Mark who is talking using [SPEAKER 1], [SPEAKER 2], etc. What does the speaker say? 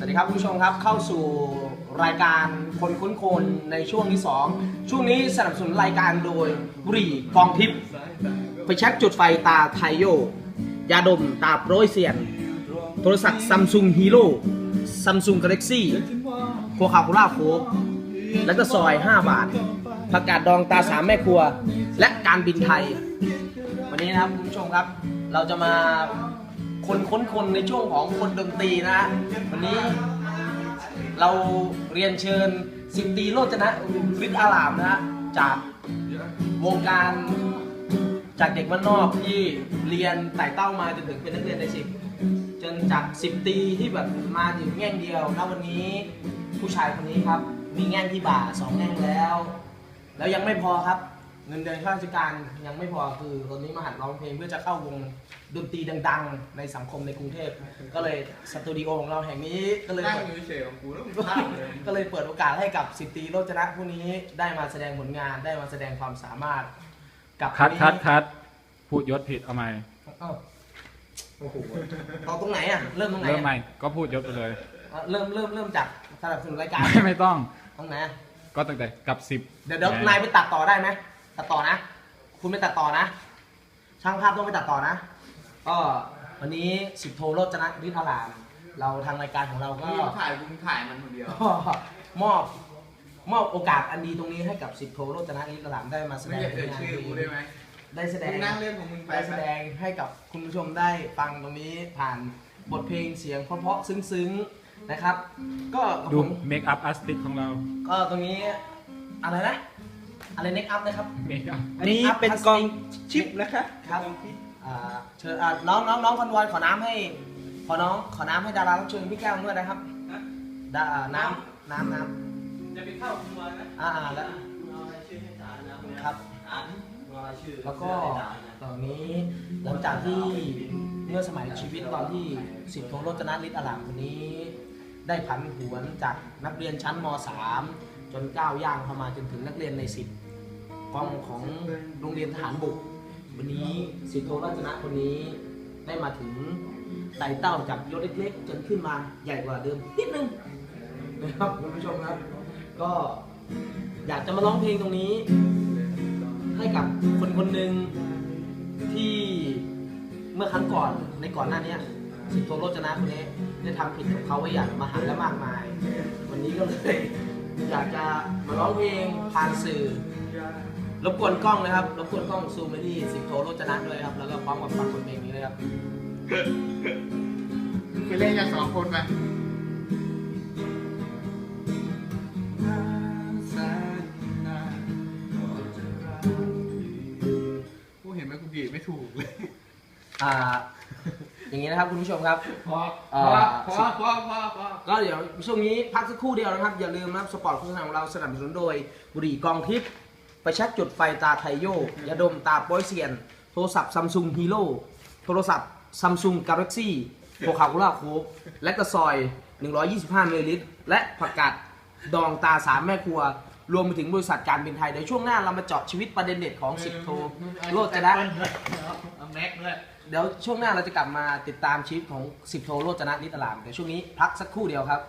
[SPEAKER 1] สวัสดีครับคุณผู้ชมครับเข้าสู่รายการคนคุ้นคนในช่วงที่ 2 ช่วงนี้สนับสนุนรายการโดยบุหรี่กองทิพย์ไปเช็คจุดไฟตาไทโย ยาดมตาโปรยเซียน โทรศัพท์ซัมซุงฮีโร่ซัมซุงกาแล็กซี่โคคาโคล่าโค้กแล้วก็ซอย 5 บาทผักกาดดองตาสามแม่ครัว และการบินไทย วันนี้นะครับคุณผู้ชมครับ เราจะมา คนค้นคนในช่วงของคนดนตรีนะฮะวันนี้เราเรียนเชิญสิบตีโรจนะฤทธิ์อารามนะฮะจากวงการจากเด็กบ้านนอกที่เรียนไต่เต้ามาจนถึงเป็นนักเรียนในสิบจนจากสิบตีที่แบบมาถึงแง่งเดียวณวันนี้ผู้ชายคนนี้ครับ มีแง่งที่บ่าสองแง่งแล้ว แล้วยังไม่พอครับ เงินเดือนข้าราชการยังไม่พอคือตอนนี้มาหัดร้องเพลงเพื่อจะเข้าวงดนตรีดัง ๆ ในสังคมในกรุงเทพก็เลยสตูดิโอของเราแห่งนี้ก็เลย
[SPEAKER 2] นั่ง
[SPEAKER 1] เปิด
[SPEAKER 2] อยู่เฉยๆของกูแล้วมึงข้ามเลย
[SPEAKER 1] ก็เลยเปิดโอกาสให้กับสิบตรีโรจนะผู้นี้ได้มาแสดงผลงานได้มาแสดงความสามารถ กับ
[SPEAKER 3] คัด
[SPEAKER 1] นนี้
[SPEAKER 3] คัดคัดพูดยศผิดเอาใหม่
[SPEAKER 1] เอ้าโอ้โหเอาตรงไหนอะเริ่มตรงไหน
[SPEAKER 3] เริ่ม
[SPEAKER 1] อะ
[SPEAKER 3] ใหม่ก็พูดยศไปเลย
[SPEAKER 1] เอาเริ่มเริ่มเริ่มจากสนับสนุนรายการ
[SPEAKER 3] ไม่ไม่ต้อง
[SPEAKER 1] ตรงไหนอะ
[SPEAKER 3] ก็ตั้งแต่กับสิบ
[SPEAKER 1] เดี๋ยวเดี๋ยวนายไปตัดต่อได้ไหม ตัดต่อนะ คุณไม่ตัดต่อนะ ช่างภาพต้องไปตัดต่อนะ ก็วันนี้สิบโทโรจนะฤทธิ์อาราม เราทางรายการของเราก็
[SPEAKER 2] มึงถ่ายมึงถ่ายมันคนเดียว
[SPEAKER 1] ก็มอบมอบโอกาสอันดีตรงนี้ให้กับสิบโทโรจนะฤทธิ์อารามได้มาแส
[SPEAKER 2] ไม่
[SPEAKER 1] ดง
[SPEAKER 2] อยาก
[SPEAKER 1] ผ
[SPEAKER 2] เอ่
[SPEAKER 1] ล
[SPEAKER 2] ย
[SPEAKER 1] งาน
[SPEAKER 2] ชื่อ
[SPEAKER 1] ดี
[SPEAKER 2] กูได้ไหม
[SPEAKER 1] ได้แสด
[SPEAKER 2] มึ
[SPEAKER 1] ง
[SPEAKER 2] ง นั่งเล่นของมึงไป
[SPEAKER 1] ได้
[SPEAKER 2] ไห
[SPEAKER 1] แส
[SPEAKER 2] ม
[SPEAKER 1] ดงให้กับคุณผู้ชมได้ฟังตรงนี้ผ่านบทเพลงเสียงเพราะๆซึ้งๆนะครับ ก็กับ
[SPEAKER 3] ดู
[SPEAKER 1] ผม
[SPEAKER 3] เมคอัพอาร์ติสของเรา
[SPEAKER 1] ก็ตรงนี้อะไรนะ อะไรเน็กอัพนะครับ
[SPEAKER 3] เมคอัพ
[SPEAKER 1] อันนี้เป็นกองชิปนะคะครับอ่าเชิญอ่าน้องน้องน้องคอนวอยขอน้ำให้ ขอน้องขอน้ำให้ดารารับเชิญพี่แก้วด้วยนะครับดาอ่าน้ำน้ำน้ำ
[SPEAKER 4] จะไปเข้าครัวนะ
[SPEAKER 1] อ่าอ่าแล้ว
[SPEAKER 4] เอารายชื่อให้สารนะ
[SPEAKER 1] ครับ
[SPEAKER 4] อ่านรายชื่อ
[SPEAKER 1] แล้วก็ตอนนี้หลังจากที่เมื่อสมัยชีวิตตอนที่สิบโทโรจนะฤทธิ์อลามคนนี้ ได้ผันผวนจากนักเรียนชั้นม .3 จนก้าวย่างเข้ามาจนถึงนักเรียนในสิบ กองของโรงเรียนทหารบก วันนี้สิบโทโรจนะคนนี้ได้มาถึงไต่เต้าจากยศเล็กๆ จนขึ้นมาใหญ่กว่าเดิมนิดนึงนะครับคุณผู้ชมครับ ก็อยากจะมาร้องเพลงตรงนี้ ให้กับคนคนหนึ่งที่เมื่อครั้งก่อนในก่อนหน้านี้สิบโทโรจนะคนนี้ได้ทำผิดกับเขาไว้อย่างมหันและมากมาย วันนี้ก็เลยอยากจะมาร้องเพลงผ่านสื่อ รบกวนกล้องนะครับ รบกวนกล้องซูมไปที่สิบโทโรจนะด้วยครับ แล้วก็พร้อมกับฟังบทเพลงนี้เลยครับ
[SPEAKER 2] มึงไปเล่นกันสองคนไปกูเห็นไหมกูกรีดไม่ถูกเลย
[SPEAKER 1] อ่า อย่างนี้นะครับคุณผู้ชมครับ
[SPEAKER 2] พอ
[SPEAKER 1] เอ่
[SPEAKER 2] พ
[SPEAKER 1] อ
[SPEAKER 2] อพอพอพอพอ
[SPEAKER 1] ก็เดี๋ยวช่วงนี้พักสักครู่เดียวนะครับ อย่าลืมนะครับสปอร์ตโฆษณาของเราสนับสนุนโดยบุหรี่กองทิพย์ ไปชักจุดไฟตาไทโยยาดมตาโป้อยเซียน โทรศัพท์ซัมซุงฮีโร่โทรศัพท์ซัมซุงกาแล็กซี่โคคาโคล่าโค้กและกระซอย 125มิลลิลิตร และผักกาดดองตาสามแม่ครัว รวมไปถึงบริษัทการบินไทย เดี๋ยวช่วงหน้าเรามาเจาะชีวิตประเด็นเด็ดของสิบโทโรจนะ
[SPEAKER 2] เอาแม็กด้วย
[SPEAKER 1] เดี๋ยวช่วงหน้าเราจะกลับมาติดตามชีวิตของสิบโทโรจนะนิตรามเดี๋ยวช่วงนี้พักสักครู่เดียวครับ